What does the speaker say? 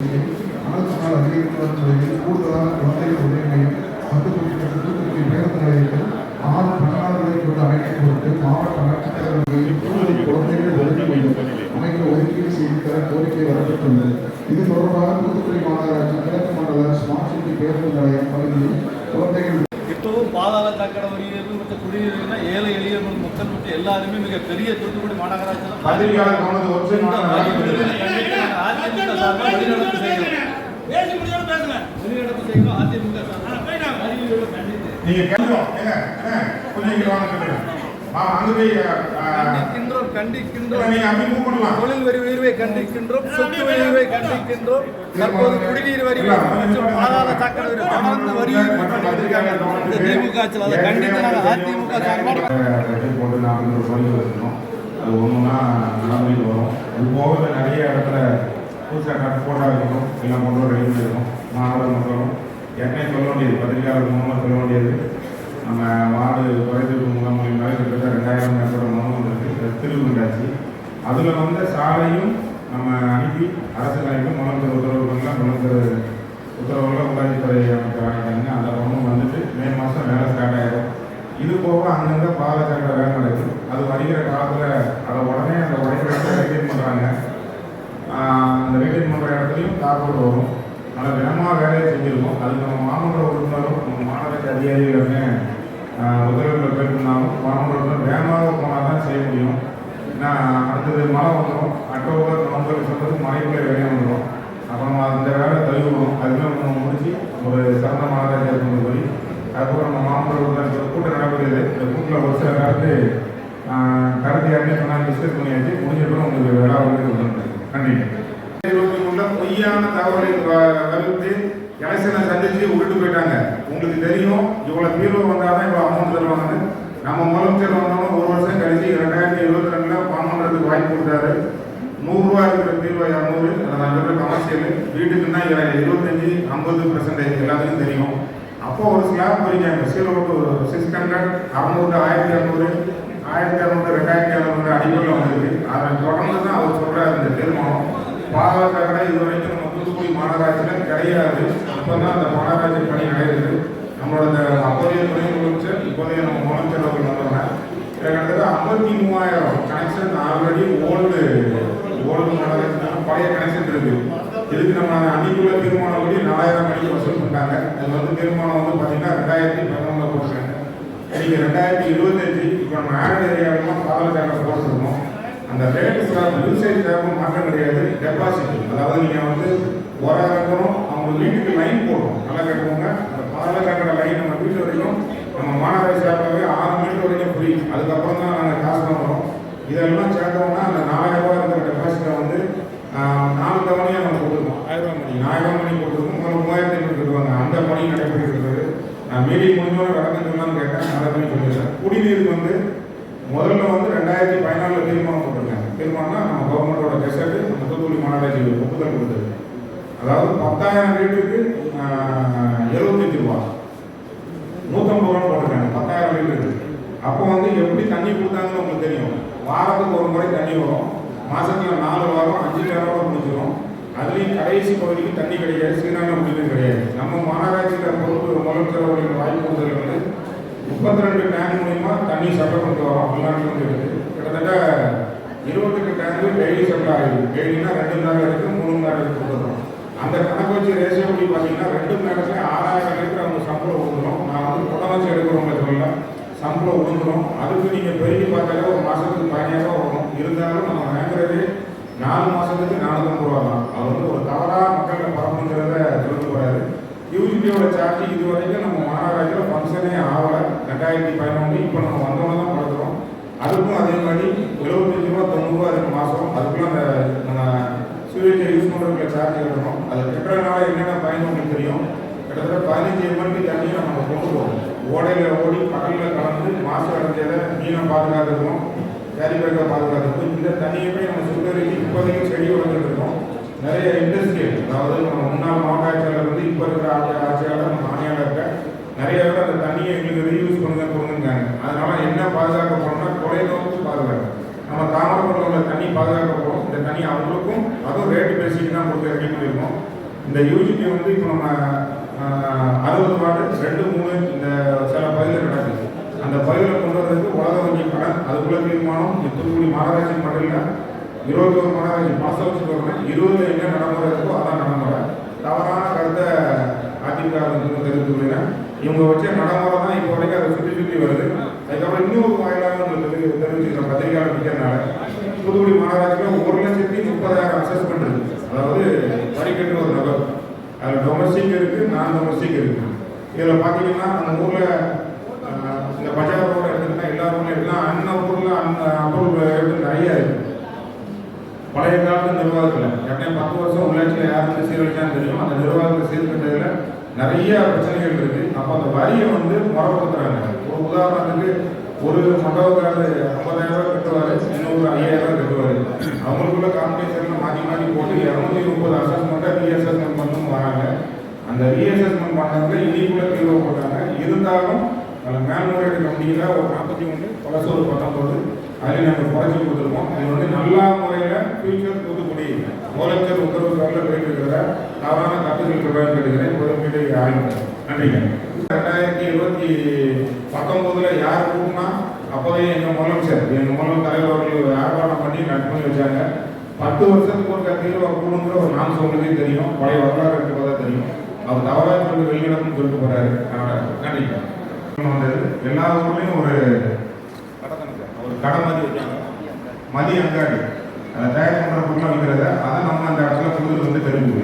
அரசால் அதிகரித்து வரும் நிலையில் கூடுதலான குழந்தைகள் பத்து பேருந்து நிலையத்தில் ஆறு கொண்டு அமைக்கும் பொருட்டு மாவட்ட ஆட்சித்தலைவர்களில் கூடுதல் குழந்தைகள் அமைக்க ஒதுக்கீடு செய்து தர கோரிக்கை வரப்பட்டுள்ளது இது தொடர்பாக தூத்துக்குடி மாநகராட்சி கிழக்கு மண்டல ஸ்மார்ட் சிட்டி பேருந்து நிலையம் பகுதியில் குழந்தைகள் இப்பவும் பாதாள சாக்கடை வரியிலிருந்து மற்ற குடிநீர்னா ஏழை எளிய மக்கள் எல்லாருமே மிக பெரிய தூத்துக்குடி மாநகராட்சியில் அதிமுக சார்பாக வெளிநடப்பு பேசி பேசுங்க வெளிநடப்பு அதிமுக கண்டித்து நீங்க கேட்கிறோம் ஏங்க கொஞ்சம் கண்டிக்கின்றோம் கண்டிக்கின்றோம். தொழில் வரி உயர்வை கண்டிக்கின்றோம் சொத்து வரி உயர்வை கண்டிக்கின்றோம். தற்போது குடிநீர் வரி மற்றும் சாக்கடை வரி தொடர்ந்து வரி. இந்த திமுக ஆட்சியில் அதை கண்டித்து நாங்கள் அதிமுக சார்பாக இது போட்டு நாங்கள் ஒரு சொல்லி வச்சிருக்கோம் அது ஒன்றுனா நடைமுறைக்கு வரும். அது போக நிறைய இடத்துல புதுசாக கட் போட்டா இருக்கணும் எல்லாம் கொண்டு வர ரெடி மாணவர் மக்களும். ஏற்கனவே சொல்ல வேண்டியது பத்திரிகையாளர் மூலமாக சொல்ல வேண்டியது. நம்ம வார்டு குறைதீர்ப்பு முகாம் மூலியமாக கிட்டத்தட்ட ரெண்டாயிரம் மேற்பட்ட மனு வந்திருக்கு. திருவிழாச்சு அதில் வந்து சாலையும் நம்ம அனுப்பி அரசு அனுப்பி முதலமைச்சர் உத்தரவு பண்ணலாம். முதலமைச்சர் உத்தரவுல உள்ளாட்சித்துறை அமைச்சர் வாங்கிட்டாங்க. அந்த ஒன்றும் வந்துட்டு மே மாதம் வேலை ஸ்டார்ட் ஆகிடும் இது போக அங்கங்கே பாலச்சாக்கடை வேலை நடக்குது அது வருகிற காலத்தில் அதை உடனே அந்த உடைக்கிற இடத்துல பண்ணுறாங்க அந்த வெயிட் பண்ணுற இடத்துலையும் தாக்கோடு வரும். ஆனால் தினமாக வேலையை செஞ்சுருக்கோம். அதுக்கு நம்ம மாமன்ற உறுப்பினரும் நம்ம மாநகராட்சி அதிகாரிகளுமே உதவிகளை பெற்றிருந்தாலும் மாமன்ற உறுப்பினர் வேகமாக போனால் தான் செய்ய முடியும். ஏன்னா அடுத்தது மழை வந்துடும் அக்டோபர் நவம்பர் சொல்றது மழைக்குள்ளே வெளியே வந்துடும் அப்புறம் அந்த வேலை தழுவிடும் அதுவே நம்ம முடிச்சு ஒரு சிறந்த மாநகராட்சியாக இருக்கணும் போய் அதுக்கப்புறம் நம்ம மாமன்ற உறுப்பினர் கூட்டம் நடக்கிறது இந்த கூட்டில் ஒரு சில நேரத்து கருத்து யாருமே சொன்னாங்க டிஸ்கஸ் பண்ணியாச்சு. முடிஞ்ச பிறகு உங்களுக்கு வேலை வந்து சொல்லுங்கள் பொய்யான தகவலை வ- எலெக்ஷனை சந்திச்சு விட்டுட்டு போயிட்டாங்க. உங்களுக்கு தெரியும் இவ்வளவு தீர்வு வந்தாதான் இவ்வளவு அமௌண்ட் தருவாங்கன்னு. நம்ம முதலமைச்சர் வந்தாலும் ஒரு வருஷம் கழிச்சு ரெண்டாயிரத்தி இருபத்தி ரெண்டுல பணம்ன்றதுக்கு வாய்ப்பு கொடுத்தாரு. நூறுரூவா இருக்கிற தீர்வு இரநூறு அதை நான் சொல்ற கமர்ஷியல் வீட்டுக்குன்னா இருபத்தஞ்சு ஐம்பது பர்சன்டேஜ் எல்லாத்துக்கும் தெரியும். அப்போ ஒரு ஸ்லாப் போயிருக்காங்க சீரோ ஒரு சிக்ஸ் ஹண்ட்ரட் அறுநூறு ஆயிரத்தி இரநூறு ஆயிரத்தி அறுநூறு ரெண்டாயிரத்தி அறுநூறு அடிப்படையில் வந்திருக்கு அதை தொடர்ந்து தான் அவர் சொல்றாரு இந்த தீர்மானம் பாதுகாக்க இது வரைக்கும் நம்ம தூத்துக்குடி மாநகராட்சியில் கிடையாது. இப்போ தான் அந்த மாநகராட்சி பணி கிடையாது நம்மளோட அப்போதைய துணை முதலமைச்சர் இப்போதைய நம்ம முதலமைச்சர் அவர்கள் வந்தவங்க. கிட்டத்தட்ட ஐம்பத்தி மூவாயிரம் கனெக்ஷன் ஆல்ரெடி ஓல்டு ஓல்டு மாநகராட்சி பழைய கனெக்ஷன் இருக்கு. இதுக்கு நம்ம அன்னைக்குள்ள தீர்மானம் படி நாலாயிரம் மணிக்கு வசூல் பண்ணாங்க அது வந்து தீர்மானம் வந்து பார்த்தீங்கன்னா ரெண்டாயிரத்தி பதினொன்றில் போட்டுருக்காங்க. இன்னைக்கு ரெண்டாயிரத்தி இருபத்தஞ்சு நம்ம ஆட் ஏரியாவெல்லாம் பாதச்சாரம் போட்டுருக்கோம் அந்த ரேட்டு ஸ்லாப் யூசேஜ் தேவை மாற்றம் கிடையாது டெபாசிட் அதாவது நீங்கள் வந்து ஒரு இறக்கணும் அவங்க வீட்டுக்கு லைன் போடணும். நல்லா கட்டுவாங்க அந்த பாதச்சாக்கடை லைன் நம்ம வீட்டு வரைக்கும் நம்ம மாநகர சார்பாகவே ஆறு மீட்டர் வரைக்கும் ஃப்ரீ அதுக்கப்புறம் தான் நாங்கள் காசு பண்ணுறோம் இதெல்லாம் சேர்த்தோம்னா அந்த நாலாயிரம் ரூபாய் இருக்கிற டெபாசிட்டை வந்து நாலு தவணையாக நம்ம கொடுத்துருக்கோம் ஆயிரம் ரூபாய் மணி ஆயிரம் மணி கொடுத்துருக்கோம் மூவாயிரத்தி ஐநூறு அந்த பணி நடைபெறுகிறது. நான் மீட்டிங் முடிஞ்சோட விளக்கம் சொன்னான்னு கேட்டேன் அதை பண்ணி சொல்லிடுறேன் குடிநீருக்கு வந்து முதல்ல வந்து ரெண்டாயிரத்தி பதினாலில் தீர்மானம் போட்டிருக்காங்க தீர்மானம்னா நம்ம கவர்மெண்டோட கெசட்டு நம்ம தூத்துக்குடி மாநகராட்சி ஒப்புதல் கொடுத்தது. அதாவது பத்தாயிரம் லிட்டருக்கு எழுபத்தஞ்சு ரூபா. நூற்றம்பது ரூபா போட்டிருக்காங்க பத்தாயிரம் லிட்டருக்கு. அப்போ வந்து எப்படி தண்ணி கொடுத்தாங்கன்னு உங்களுக்கு தெரியும். வாரத்துக்கு ஒரு முறை தண்ணி வரும். மாதத்தில் நாலு வாரம் அஞ்சு நேரம் முடிஞ்சிடும் அதுலேயும் கடைசி பகுதிக்கு தண்ணி கிடையாது சீரான குடிநீர் கிடையாது. நம்ம மாநகராட்சியில் பொறுப்பு முதலமைச்சர் அவர்களுக்கு வாய்ப்பு கொடுத்தது வந்து முப்பத்தி ரெண்டு டேங்க் மூலயமா தண்ணி சப்ளை கொண்டு வரோம். வெளிநாட்டிலிருந்து கிட்டத்தட்ட இருபத்தெட்டு டேங்கு டெய்லி சப்ளை ஆகுது. டெய்லினா ரெண்டு நாள் இருக்குது மூணு நாள் நேரம் கொடுக்குறோம் அந்த கணக்கு வச்சு ரேஷியோ படி பார்த்தீங்கன்னா ரெண்டு நேரத்துல ஆறாயிரம் லிட்டர் அவங்க சம்பளம் கொடுக்குறோம் நான் வந்து குடம் வச்சு எடுக்கிறவங்க சொல்ல சம்பளம் கொடுக்குறோம் அதுக்கு நீங்கள் பெருகி பார்த்தாலே ஒரு மாதத்துக்கு பதினாயிரம் ரூபா வரும். இருந்தாலும் நம்ம வாங்குறது நாலு மாதத்துக்கு நானூற்றம்பது ரூபா தான். அது வந்து ஒரு தவறாக மக்கள்கிட்ட பரப்புங்கிறத சொல்லிட்டு போறாரு யூஜிபியோட சார்ஜ் இது வரைக்கும் நம்ம மாநகராட்சியில் ஃபங்க்ஷனே ஆகலை. ரெண்டாயிரத்தி பதினொன்று இப்போ நம்ம வந்தோன்னு தான் படுத்துறோம் அதுக்கும் அதே மாதிரி எழுபத்தஞ்சு ரூபா தொண்ணூறுரூவா இருக்கு மாதம் அதுக்குள்ள அந்த நம்ம சூரியத்தை யூஸ் பண்ணுறதுக்கு சார்ஜ் கட்டணும். அது கட்டுறதுனால என்னென்ன பயன் உங்களுக்கு தெரியும்? கிட்டத்தட்ட பதினஞ்சு எம்எல்பி தண்ணியை நம்ம கொண்டு போவோம் ஓடையில் ஓடி பகலில் கலந்து மாசு அடைஞ்சதை மீனை பாதுகாத்துக்கணும். கேரி பேக்கை பாதுகாத்துக்கணும். இந்த தண்ணியுமே நம்ம சுத்தரிக்கு இப்போதைக்கு செடி வளர்ந்துட்டு நிறைய இண்டஸ்ட்ரியல் அதாவது நம்ம முன்னாள் மாவட்ட ஆட்சியாளர் வந்து இப்போ இருக்கிற ஆட்சி ஆட்சியாளர் நம்ம நிறைய பேர் அந்த தண்ணியை எங்களுக்கு ரீயூஸ் பண்ணுங்க கொடுங்காங்க அதனால என்ன பாதுகாக்கப்படும்னா கொலை நோக்கு பாதுகாப்பு. நம்ம தாமிரபரணியில் உள்ள தண்ணி பாதுகாக்கப்படும் இந்த தண்ணி அவங்களுக்கும் அதுவும் ரேட்டு பேசிட்டு தான் கொடுத்து ரெடி பண்ணியிருக்கோம் இந்த யூஜிபி வந்து இப்போ நம்ம அறுபது வார்டு ரெண்டு மூணு இந்த சில பகுதியில் நடக்குது. அந்த பகுதியில் கொண்டு வர்றதுக்கு உலக வங்கி கடன் அதுக்குள்ள தீர்மானம் இந்த தூத்துக்குடி மாநகராட்சி மட்டும் இல்லை இருபத்தி ஒரு மாநகராட்சி பாஸ் வச்சு வரணும் இருபதுல என்ன நடைமுறை இருக்கோ அதான் நடைமுறை தவறான கருத்தை அதிமுக வந்து இவங்க வச்ச நடைமுறை தான் இப்போ வரைக்கும் அதை சுற்றி சுற்றி வருது. அதுக்கப்புறம் இன்னொரு வாயிலாக உங்களுக்கு தெரிவிச்சுக்கிறேன். பத்திரிகையாளர் நிற்கிறனால தூத்துக்குடி மாநகராட்சியில் ஒரு லட்சத்தி முப்பதாயிரம் அசஸ்மெண்ட் இருக்கு அதாவது படிக்கட்டு ஒரு நபர். அதில் டொமஸ்டிக் இருக்கு நான் டொமஸ்டிக் இருக்கு. இதில் பார்த்தீங்கன்னா அந்த ஊரில் இந்த பஜார் ரோடு எடுத்துக்கிட்டா எல்லா ஊர்லையும் எடுக்கலாம் அண்ணன் ஊரில் அந்த அப்ரூவல் எடுத்து நிறைய இருக்கு. பழைய காலத்து நிர்வாகத்தில். எப்படியும் பத்து வருஷம் உள்ளாட்சியில் யாரும் வந்து சீரழிச்சான்னு தெரியும் அந்த நிர்வாகத்தை சீர்கட்டதில் நிறைய பிரச்சனைகள் இருக்கு. அப்போ அந்த வரியை வந்து முறைப்படுத்துறாங்க ஒரு உதாரணத்துக்கு ஒரு மண்டபக்காரர் ஐம்பதாயிரம் ரூபாய் கட்டுவார் இன்னொரு ஐயாயிரம் ரூபாய் கட்டுவார். அவங்களுக்குள்ள காம்படிஷன்ல மாற்றி மாற்றி போட்டு இரநூத்தி முப்பது அசஸ்மெண்ட்டாக ரீஅசஸ்மெண்ட் பண்ணும் வராங்க. அந்த ரீஅசஸ்மெண்ட் பண்ணதுல இன்னைக்குள்ள தீர்வு போட்டாங்க. இருந்தாலும் அந்த மேல்முறையீடு கம்பெனியில் ஒரு நாற்பத்தி ஒன்று பழசு ஒரு பத்தொம்பது அதில் நாங்கள் குறைச்சி கொடுத்துருக்கோம். அது வந்து நல்ல முறையில் ஃபியூச்சர் தூத்துக்குடி ஓலக்கர் உத்தரவு பேரில் போயிட்டு இருக்கிற தவறான கருத்துக்கள் சொல்கிறேன் கேட்டுக்கிறேன் முதலீடு ஆய்வு நன்றிங்க. ரெண்டாயிரத்தி இருபத்தி பத்தொம்போதில் யார் கூட்டினா? அப்போதே எங்கள் முதலமைச்சர். எங்கள் முதல்வர் தலைவர் அவர்கள் ஆர்ப்பாட்டம் பண்ணி நட் பண்ணி வச்சாங்க. பத்து வருஷத்துக்கு ஒரு தீர்வை கூடுங்கிற ஒரு நான் சொல்றதே தெரியும். பழைய வரலாறு இருக்கிறதா தெரியும். அவர் தவறாக சொல்லி வெளியிடணும்னு சொல்லிட்டு போறாரு. அதனால நன்றிங்க. வந்தது எல்லா ஊர்லேயும் ஒரு ஒரு கடை மாதிரி வச்சாங்க. மதிய அங்காடி. அதை தயார் பண்ணுற பொருளாக விற்கிறத அதை நம்ம அந்த இடத்துல கொடுத்துட்டு வந்து தெரிஞ்சு